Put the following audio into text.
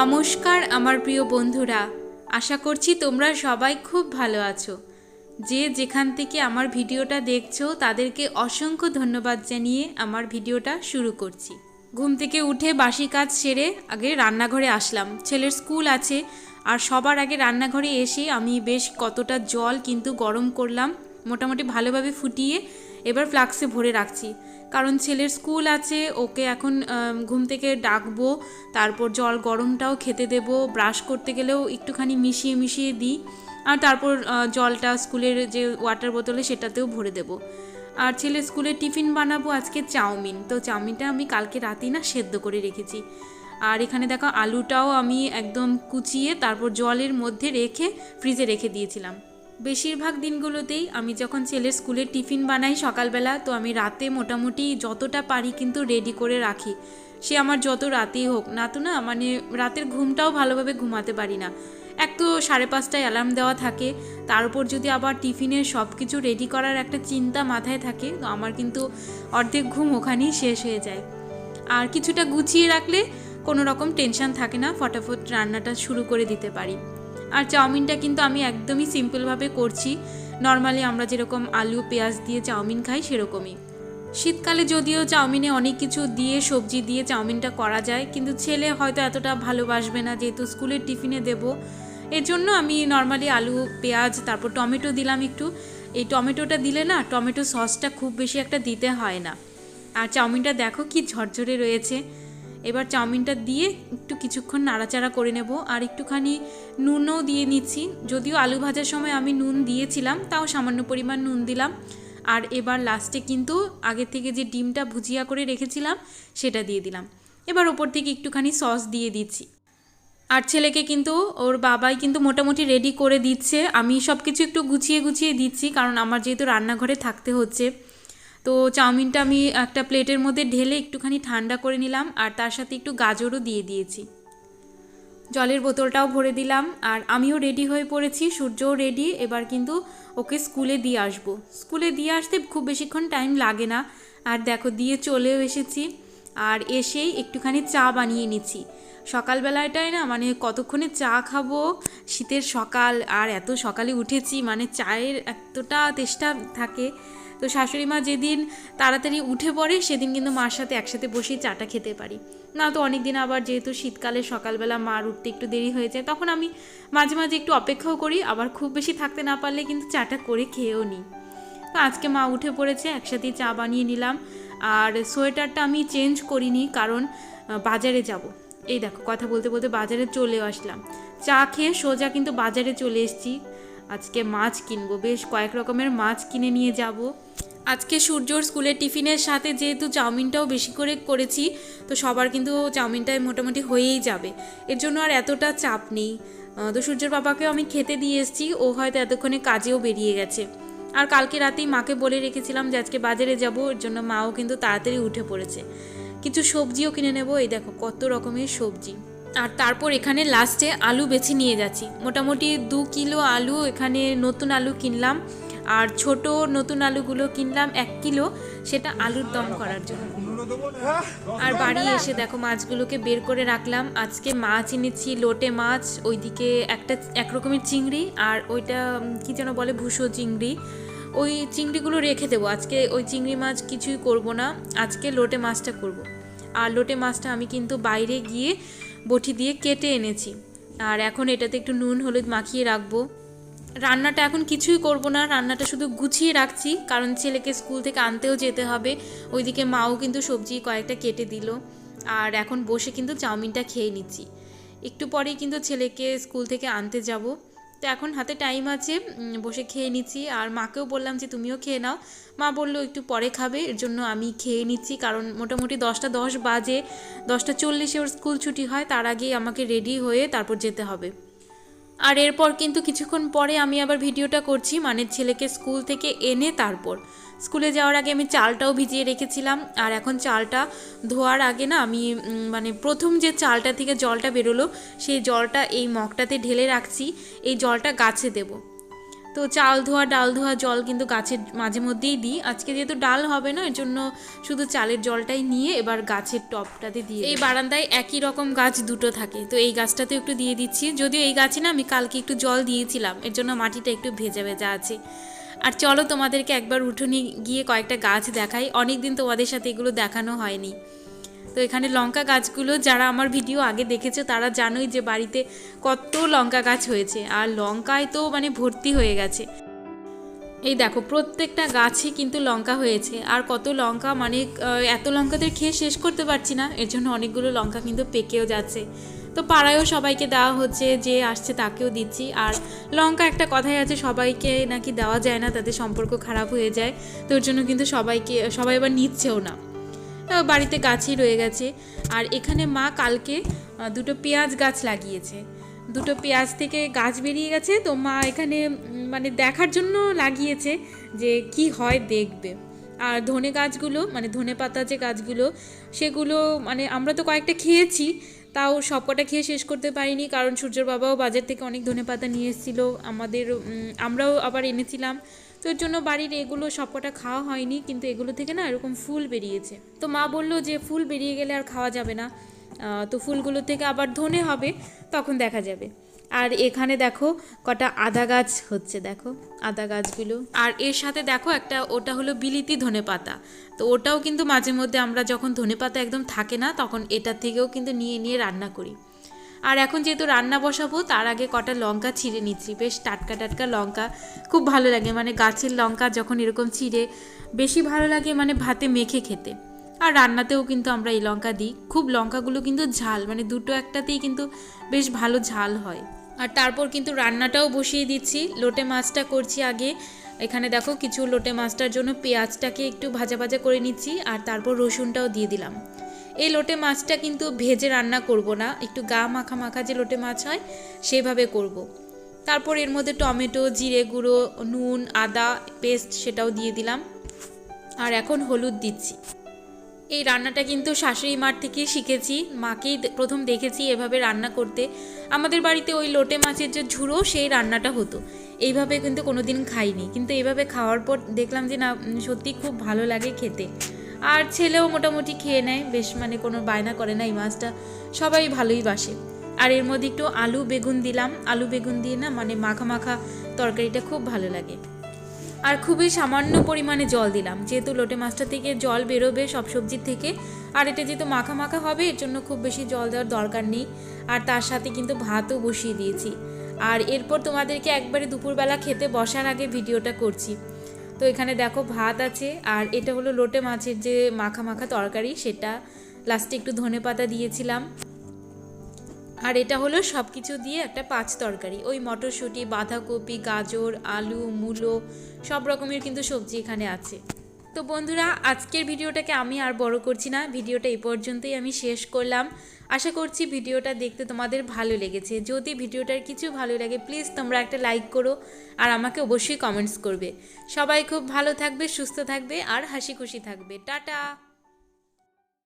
নমস্কার, আমার প্রিয় বন্ধুরা। আশা করছি তোমরা সবাই খুব ভালো আছো। যে যেখান থেকে আমার ভিডিওটা দেখছ, তাদেরকে অসংখ্য ধন্যবাদ জানিয়ে আমার ভিডিওটা শুরু করছি। ঘুম থেকে উঠে বাসি কাজ সেরে আগে রান্নাঘরে আসলাম। ছেলের স্কুল আছে, আর সবার আগে রান্নাঘরে এসে আমি বেশ কতটা জল কিন্তু গরম করলাম, মোটামুটি ভালোভাবে ফুটিয়ে এবার ফ্লাক্সে ভরে রাখছি। কারণ ছেলের স্কুল আছে, ওকে এখন ঘুম থেকে ডাকবো, তারপর জল গরমটাও খেতে দেব, ব্রাশ করতে গেলেও একটুখানি মিশিয়ে মিশিয়ে দিই, আর তারপর জলটা স্কুলের যে ওয়াটার বোতলে সেটাতেও ভরে দেব। আর ছেলে স্কুলে টিফিন বানাবো আজকে চাউমিন, তো চাউমিনটা আমি কালকে রাতেই না সেদ্ধ করে রেখেছি। আর এখানে দেখো আলুটাও আমি একদম কুচিয়ে তারপর জলের মধ্যে রেখে ফ্রিজে রেখে দিয়েছিলাম। বেশিরভাগ দিনগুলোতেই আমি যখন ছেলের স্কুলের টিফিন বানাই সকালবেলা, তো আমি রাতে মোটামুটি যতটা পারি কিন্তু রেডি করে রাখি। সে আমার যত রাতেই হোক, না তো না? মানে রাতের ঘুমটাও ভালোভাবে ঘুমাতে পারি না। এক তো সাড়ে পাঁচটায় অ্যালার্ম দেওয়া থাকে, তার উপর যদি আবার টিফিনের সব কিছু রেডি করার একটা চিন্তা মাথায় থাকে, তো আমার কিন্তু অর্ধেক ঘুম ওখানেই শেষ হয়ে যায়। আর কিছুটা গুছিয়ে রাখলে কোনো রকম টেনশন থাকে না, ফটাফট রান্নাটা শুরু করে দিতে পারি। আর চাউমিনটা কিন্তু আমি একদমই সিম্পলভাবে করছি। নর্মালি আমরা যেরকম আলু, পেঁয়াজ দিয়ে চাউমিন খাই সেরকমই। শীতকালে যদিও চাউমিনে অনেক কিছু দিয়ে, সবজি দিয়ে চাউমিনটা করা যায়, কিন্তু ছেলে হয়তো এতটা ভালোবাসবে না, যেহেতু স্কুলের টিফিনে দেব। এর জন্য আমি নর্মালি আলু, পেঁয়াজ, তারপর টমেটো দিলাম একটু। এই টমেটোটা দিলে না, টমেটো সসটা খুব বেশি একটা দিতে হয় না। আর চাউমিনটা দেখো কি ঝরঝরে রয়েছে। এবার চাউমিনটা দিয়ে একটু কিছুক্ষণ নাড়াচাড়া করে নেব আর একটুখানি নুনও দিয়ে নিচ্ছি। যদিও আলু ভাজার সময় আমি নুন দিয়েছিলাম, তাও সামান্য পরিমাণ নুন দিলাম। আর এবার লাস্টে কিন্তু আগে থেকে যে ডিমটা ভুজিয়া করে রেখেছিলাম, সেটা দিয়ে দিলাম। এবার ওপর থেকে একটুখানি সস দিয়ে দিচ্ছি। আর ছেলেকে কিন্তু, ওর বাবাই কিন্তু মোটামুটি রেডি করে দিচ্ছে। আমি সব কিছু একটু গুছিয়ে গুছিয়ে দিচ্ছি, কারণ আমার যেহেতু রান্নাঘরে থাকতে হচ্ছে। তো চাউমিনটা আমি একটা প্লেটের মধ্যে ঢেলে একটুখানি ঠান্ডা করে নিলাম, আর তার সাথে একটু গাজরও দিয়ে দিয়েছি। জলের বোতলটাও ভরে দিলাম, আর আমিও রেডি হয়ে পড়েছি, সূর্যও রেডি, এবার কিন্তু ওকে স্কুলে দিয়ে আসব। স্কুলে দিয়ে আসতে খুব বেশিক্ষণ টাইম লাগে না, আর দেখো দিয়ে চলেও এসেছি, আর এসেই একটুখানি চা বানিয়ে নিচ্ছি। সকালবেলাটায় না মানে কতক্ষণে চা খাব? শীতের সকাল, আর এত সকালে উঠেছি মানে চায়ের এতটা তেষ্টা থাকে তো শাশুড়ি মা যেদিন তাড়াতাড়ি উঠে পড়ে, সেদিন কিন্তু মার সাথে একসাথে বসেই চাটা খেতে পারি। না তো অনেক দিন আবার যেহেতু শীতকালে সকালবেলা মার উঠতে একটু দেরি হয়ে যায়, তখন আমি মাঝে মাঝে একটু অপেক্ষাও করি, আবার খুব বেশি থাকতে না পারলে কিন্তু চাটা করে খেয়েও নিই। তো আজকে মা উঠে পড়েছে, একসাথেই চা বানিয়ে নিলাম। আর সোয়েটারটা আমি চেঞ্জ করিনি, কারণ বাজারে যাব। এই দেখো, কথা বলতে বলতে বাজারে চলে আসলাম। চা খেয়ে সোজা কিন্তু বাজারে চলে এসেছি। আজকে মাছ কিনবো। বেশ কয়েক রকমের মাছ কিনে নিয়ে যাব। আজকে সূর্যর স্কুলের টিফিনের সাথে যেহেতু চাউমিনটাও বেশি করে করেছি, তো সবার কিন্তু চাউমিনটাই মোটামুটি হয়েই যাবে। এর জন্য আর এতটা চাপ নেই। তো সূর্যর বাবাকেও আমি খেতে দিয়ে এসেছি, ও হয়তো এতক্ষণে কাজেও বেরিয়ে গেছে। আর কালকে রাতেই মাকে বলে রেখেছিলাম যে আজকে বাজারে যাব, এর জন্য মাও কিন্তু তাড়াতাড়ি উঠে পড়েছে। কিছু সবজিও কিনে নেব, এই দেখো কত রকমের সবজি। আর তারপর এখানে লাস্টে আলু বেছে নিয়ে যাচ্ছি। মোটামুটি দু কিলো আলু এখানে নতুন আলু কিনলাম, আর ছোট নতুন আলুগুলো কিনলাম এক কিলো, সেটা আলুর দম করার জন্য। আর বাড়ি এসে দেখো মাছগুলোকে বের করে রাখলাম। আজকে মাছ এনেছি, লোটে মাছ, ওইদিকে একটা এক রকমের চিংড়ি আর ওইটা কি যেন বলে, ভুসো চিংড়ি। ওই চিংড়িগুলো রেখে দেবো। আজকে ওই চিংড়ি মাছ কিছুই করব না। আজকে লোটে মাছটা করব। আর লোটে মাছটা আমি কিন্তু বাইরে গিয়ে বটি দিয়ে কেটে এনেছি। আর এখন এটাতে একটু নুন, হলুদ মাখিয়ে রাখব। রান্নাটা এখন কিছুই করব না, রান্নাটা শুধু গুছিয়ে রাখছি, কারণ ছেলেকে স্কুল থেকে আনতেও যেতে হবে। ওইদিকে মাও কিন্তু সবজি কয়েকটা কেটে দিল, আর এখন বসে কিন্তু চাউমিনটা খেয়ে নিচ্ছি। একটু পরেই কিন্তু ছেলেকে স্কুল থেকে আনতে যাব। তো এখন হাতে টাইম আছে বসে খেয়ে নিচ্ছি। আর মাকেও বললাম যে, তুমিও খেয়ে নাও। মা বলল, একটু পরে খাবে, এর জন্য আমি খেয়ে নিচ্ছি। কারণ মোটামুটি দশটা দশ বাজে, দশটা চল্লিশে ওর স্কুল ছুটি হয়, তার আগেই আমাকে রেডি হয়ে তারপর যেতে হবে। আর এরপর কিন্তু কিছুক্ষণ পরে আমি আবার ভিডিওটা করছি মানে ছেলেকে স্কুল থেকে এনে তারপর। স্কুলে যাওয়ার আগে আমি চালটাও ভিজিয়ে রেখেছিলাম। আর এখন চালটা ধোয়ার আগে না আমি মানে প্রথম যে চালটা থেকে জলটা বেরোলো, সেই জলটা এই মগটাতে ঢেলে রাখছি। এই জলটা গাছে দেব। তো চাল ধোয়া, ডাল ধোয়া জল কিন্তু গাছের মাঝে মধ্যেই দিই। আজকে যেহেতু ডাল হবে না এর জন্য শুধু চালের জলটাই নিয়ে এবার গাছের টপটাতে দিয়ে এই বারান্দায় একই রকম গাছ দুটো থাকে। তো এই গাছটাতে একটু দিয়ে দিচ্ছি। যদিও এই গাছে না আমি কালকে একটু জল দিয়েছিলাম, এর জন্য মাটিটা একটু ভেজা ভেজা আছে। আর চলো তোমাদেরকে একবার উঠোনে গিয়ে কয়েকটা গাছ দেখাই। অনেক দিন তোমাদের সাথে এগুলো দেখানো হয়নি। তো এখানে লঙ্কা গাছগুলো, যারা আমার ভিডিও আগে দেখেছ, তারা জানোই যে বাড়িতে কত লঙ্কা গাছ হয়েছে। আর লঙ্কায় তো মানে ভর্তি হয়ে গেছে। এই দেখো, প্রত্যেকটা গাছে কিন্তু লঙ্কা হয়েছে। আর কত লঙ্কা মানে এত লঙ্কাদের খেয়ে শেষ করতে পারছি না। এর জন্য অনেকগুলো লঙ্কা কিন্তু পেকেও যাচ্ছে। তো পাড়ায়ও সবাইকে দেওয়া হচ্ছে যে আসছে তাকেও দিচ্ছি। আর লঙ্কা একটা কথাই আছে, সবাইকে নাকি দেওয়া যায় না, তাদের সম্পর্ক খারাপ হয়ে যায়। তো ওর জন্য কিন্তু সবাইকে, সবাই আবার নিচ্ছেও না। বাড়িতে গাছই রয়ে গেছে। আর এখানে মা কালকে দুটো পেঁয়াজ গাছ লাগিয়েছে। দুটো পেঁয়াজ থেকে গাছ বেরিয়ে গেছে। তো মা এখানে মানে দেখার জন্য লাগিয়েছে যে কি হয় দেখবে। আর ধনে গাছগুলো মানে ধনে পাতা যে গাছগুলো, সেগুলো মানে আমরা তো কয়েকটা খেয়েছি তাও সবকটা খেয়ে শেষ করতে পারিনি, কারণ সূর্যর বাবাও বাজার থেকে অনেক ধনে পাতা নিয়ে এসেছিল, আমাদের আমরাও আবার এনেছিলাম। তো এর জন্য বাড়ির এগুলো সবকটা খাওয়া হয়নি, কিন্তু এগুলো থেকে না এরকম ফুল বেরিয়েছে। তো মা বলল যে ফুল বেরিয়ে গেলে আর খাওয়া যাবে না তো ফুলগুলো থেকে আবার ধনে হবে, তখন দেখা যাবে। আর এখানে দেখো কটা আদা গাছ হচ্ছে, দেখো আদা গাছগুলো। আর এর সাথে দেখো একটা, ওটা হলো বিলিতি ধনে পাতা তো ওটাও কিন্তু মাঝে মধ্যে আমরা যখন ধনে পাতা একদম থাকে না, তখন এটা থেকেও কিন্তু নিয়ে নিয়ে রান্না করি। আর এখন যেহেতু রান্না বসাবো, তার আগে কটা লঙ্কা ছিঁড়ে নিচ্ছি। বেশ টাটকা টাটকা লঙ্কা, খুব ভালো লাগে। মানে গাছের লঙ্কা যখন এরকম ছিঁড়ে, বেশি ভালো লাগে মানে ভাতে মেখে খেতে। আর রান্নাতেও কিন্তু আমরা এই লঙ্কা দিই। খুব লঙ্কাগুলো কিন্তু ঝাল মানে দুটো একটাতেই কিন্তু বেশ ভালো ঝাল হয়। আর তারপর কিন্তু রান্নাটাও বসিয়ে দিচ্ছি। লোটে মাছটা করছি আগে। এখানে দেখো কিছু লোটে মাছটার জন্য পেঁয়াজটাকে একটু ভাজা ভাজা করে নিচ্ছি আর তারপর রসুনটাও দিয়ে দিলাম। এই লোটে মাছটা কিন্তু ভেজে রান্না করব না। একটু গা মাখা মাখা যে লোটে মাছ হয়, সেভাবে করব। তারপর এর মধ্যে টমেটো, জিরে গুঁড়ো, নুন, আদা, পেস্ট সেটাও দিয়ে দিলাম। আর এখন হলুদ দিচ্ছি। এই রান্নাটা কিন্তু শাশুড়ি মার থেকে শিখেছি, মাকেই প্রথম দেখেছি এভাবে রান্না করতে। আমাদের বাড়িতে ওই লোটে মাছের যে ঝুড়ো, সেই রান্নাটা হতো। এইভাবে কিন্তু কোনোদিন খাইনি। কিন্তু এইভাবে খাওয়ার পর দেখলাম যে না সত্যি খুব ভালো লাগে খেতে। আর ছেলেও মোটামুটি খেয়ে নেয়, বেশ মানে কোনো বায়না করে না এই মাছটা। সবাই ভালোই বাসে। আর এর মধ্যে একটু আলু বেগুন দিলাম। আলু বেগুন দিয়ে না মানে মাখা মাখা তরকারিটা খুব ভালো লাগে। আর খুবই সামান্য পরিমাণে জল দিলাম। যেহেতু লোটে মাছটা থেকে জল বেরোবে সব সবজির থেকে, আর এটা যেহেতু মাখা মাখা হবে, এর জন্য খুব বেশি জল দেওয়ার দরকার নেই। আর তার সাথে কিন্তু ভাতও বসিয়ে দিয়েছি। আর এরপর তোমাদেরকে একবারে দুপুরবেলা খেতে বসার আগে ভিডিওটা করছি। তো এখানে দেখো ভাত আছে, আর এটা হলো লোটে মাছের যে মাখা মাখা তরকারি, সেটা লাস্টে একটু ধনে পাতা দিয়েছিলাম। আর এটা হলো সব কিছু দিয়ে একটা পাঁচ তরকারি। ওই মটরশুঁটি, বাঁধাকপি, গাজর, আলু, মূলো, সব রকমের কিন্তু সবজি এখানে আছে। তো বন্ধুরা, আজকের ভিডিওটাকে আমি আর বড় করছি না। ভিডিওটা এই পর্যন্তই আমি শেষ করলাম। আশা করছি ভিডিওটা দেখতে তোমাদের ভালো লেগেছে। যদি ভিডিওটার কিছু ভালো লাগে প্লিজ তোমরা একটা লাইক করো আর আমাকে অবশ্যই কমেন্টস করবে। সবাই খুব ভালো থাকবে, সুস্থ থাকবে আর হাসি খুশি থাকবে। টাটা!